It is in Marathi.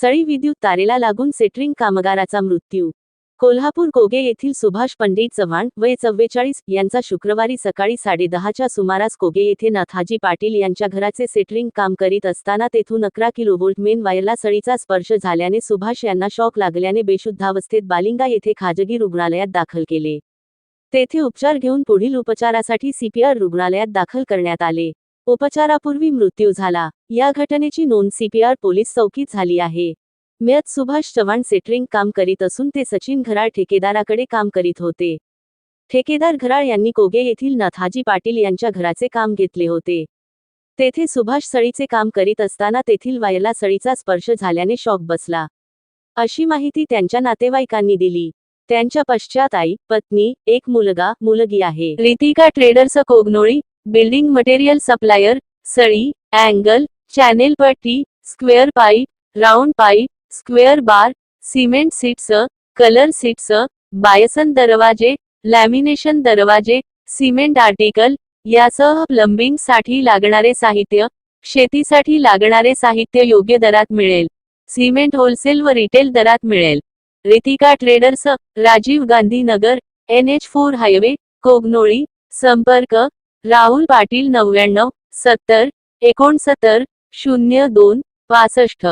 सळी विद्युत तारेला लागून सेटरिंग कामगाराचा मृत्यू. कोल्हापूर कोगे येथील सुभाष पंडित चव्हाण वय चव्वेचाळीस यांचा शुक्रवारी सकाळी साडेदहाच्या सुमारास कोगे येथे नाथाजी पाटील यांच्या घराचे सेटरिंग काम करीत असताना तेथून अकरा किलोवोल्ट मेन वायरला सळीचा स्पर्श झाल्याने सुभाष यांना शॉक लागल्याने बेशुद्धावस्थेत बालिंगा येथे खाजगी रुग्णालयात दाखल केले. तेथे उपचार घेऊन पुढील उपचारासाठी सीपीआर रुग्णालयात दाखल करण्यात आले. उपचारापूर्वी मृत्यू झाला. या घटनेची नोंद सीपीआर पोलीस चौकीत झाली आहे. मेयत सुभाष चव्हाण सेटरिंग काम करीत असून ते सचिन घराळ ठेकेदाराकडे काम करीत होते. ठेकेदार घराळ यांनी कोगे येथील नाथाजी पाटील यांच्या घराचे काम घेतले होते. तेथे सुभाष सळीचे काम करीत असताना तेथील वायरला सळीचा स्पर्श झाल्याने शॉक बसला. अशी माहिती त्यांच्या नातेवाईकांनी दिली. त्यांच्या पश्चात आई पत्नी एक मुलगा मुलगी आहे. Ritika traders Kognoli building material supplier सळी angle channel पट्टी square pipe round pipe square bar cement sheets colour sheets Bison दरवाजे लॅमिनेशन दरवाजे सिमेंट आर्टिकल यासह प्लंबिंगसाठी लागणारे साहित्य शेतीसाठी लागणारे साहित्य योग्य दरात मिळेल. सिमेंट होलसेल व रिटेल दरात मिळेल. Ritika traders Rajiv Gandhi Nagar N H four highway Kognoli संपर्क राहुल पाटील नव्याण्णव सत्तर एकोणसत्तर शून्य दोन पासष्ट.